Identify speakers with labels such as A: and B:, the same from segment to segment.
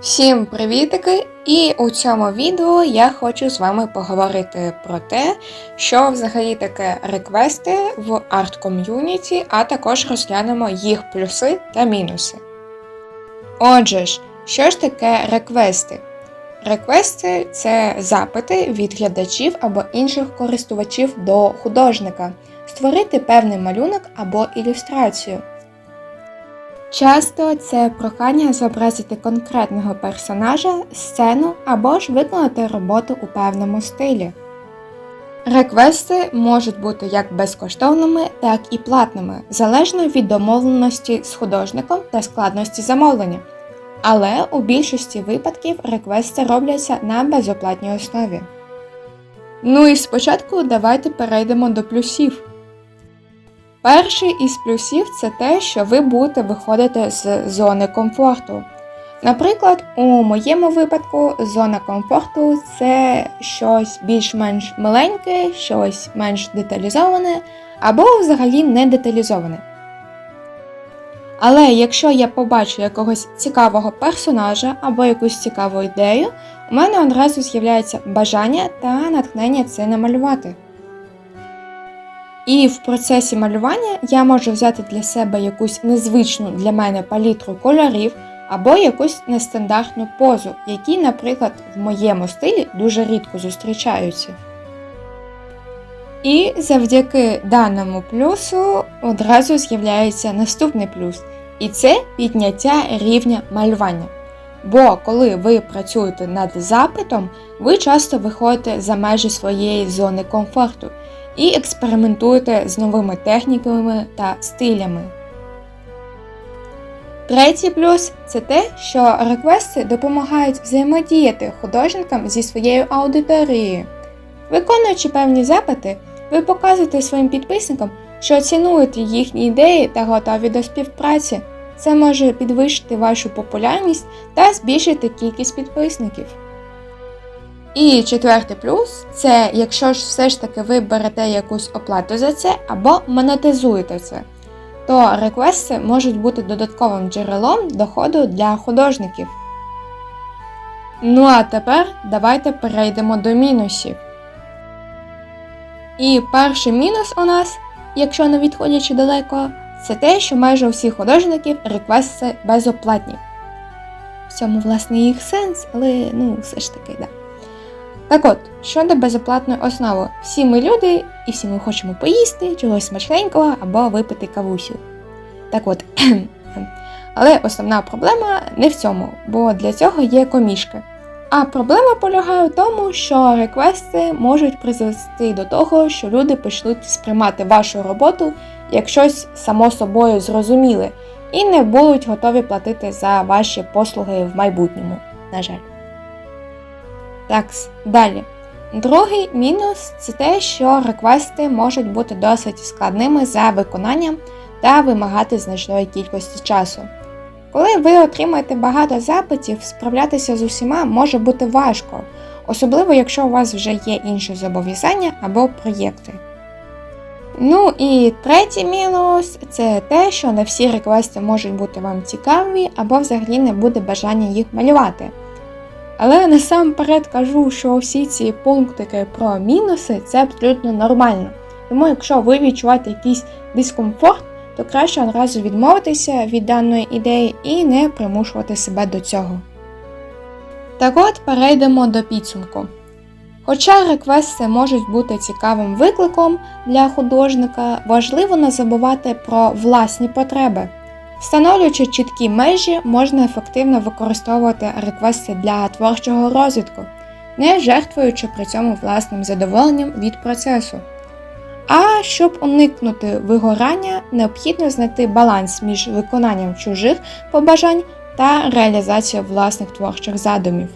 A: Всім привітики! І у цьому відео я хочу з вами поговорити про те, що взагалі таке реквести в арт-ком'юніті, а також розглянемо їх плюси та мінуси. Отже ж, що ж таке реквести? Реквести це запити від глядачів або інших користувачів до художника, створити певний малюнок або ілюстрацію. Часто це прохання зобразити конкретного персонажа, сцену або ж виконати роботу у певному стилі. Реквести можуть бути як безкоштовними, так і платними, залежно від домовленості з художником та складності замовлення. Але у більшості випадків реквести робляться на безоплатній основі. Ну і спочатку давайте перейдемо до плюсів. Перший із плюсів це те, що ви будете виходити з зони комфорту. Наприклад, у моєму випадку зона комфорту це щось більш-менш миленьке, щось менш деталізоване або взагалі не деталізоване. Але якщо я побачу якогось цікавого персонажа або якусь цікаву ідею, у мене одразу з'являється бажання та натхнення це намалювати. І в процесі малювання я можу взяти для себе якусь незвичну для мене палітру кольорів або якусь нестандартну позу, які, наприклад, в моєму стилі дуже рідко зустрічаються. І завдяки даному плюсу одразу з'являється наступний плюс, і це підняття рівня малювання. Бо коли ви працюєте над запитом, ви часто виходите за межі своєї зони комфорту і експериментуєте з новими техніками та стилями. Третій плюс це те, що реквести допомагають взаємодіяти художникам зі своєю аудиторією. Виконуючи певні запити, ви показуєте своїм підписникам, що цінуєте їхні ідеї та готові до співпраці. Це може підвищити вашу популярність та збільшити кількість підписників. І четвертий плюс це якщо ж все ж таки ви берете якусь оплату за це або монетизуєте це, то реквести можуть бути додатковим джерелом доходу для художників. Ну а тепер давайте перейдемо до мінусів. І перший мінус у нас, якщо не відходячи далеко, це те, що майже у всіх художників реквести безоплатні. В цьому, власне, їх сенс, але ну, все ж таки, да. Так от, щодо безоплатної основи, всі ми люди і всі ми хочемо поїсти чогось смачненького або випити кавусю. Так от, але основна проблема не в цьому, бо для цього є комішки. А проблема полягає в тому, що реквести можуть призвести до того, що люди почнуть сприймати вашу роботу як щось само собою зрозуміле, і не будуть готові платити за ваші послуги в майбутньому, на жаль. Так, далі. Другий мінус це те, що реквести можуть бути досить складними за виконанням та вимагати значної кількості часу. Коли ви отримаєте багато запитів, справлятися з усіма може бути важко, особливо якщо у вас вже є інші зобов'язання або проєкти. Ну і третій мінус це те, що не всі реквести можуть бути вам цікаві, або взагалі не буде бажання їх малювати. Але насамперед кажу, що всі ці пунктики про мінуси це абсолютно нормально. Тому, якщо ви відчуваєте якийсь дискомфорт, то краще одразу відмовитися від даної ідеї і не примушувати себе до цього. Так от перейдемо до підсумку. Хоча реквести можуть бути цікавим викликом для художника, важливо не забувати про власні потреби. Встановлюючи чіткі межі, можна ефективно використовувати реквести для творчого розвитку, не жертвуючи при цьому власним задоволенням від процесу. А щоб уникнути вигорання, необхідно знайти баланс між виконанням чужих побажань та реалізацією власних творчих задумів.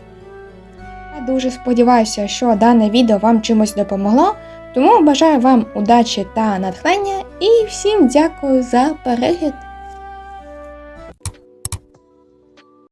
A: Я дуже сподіваюся, що дане відео вам чимось допомогло, тому бажаю вам удачі та натхнення і всім дякую за перегляд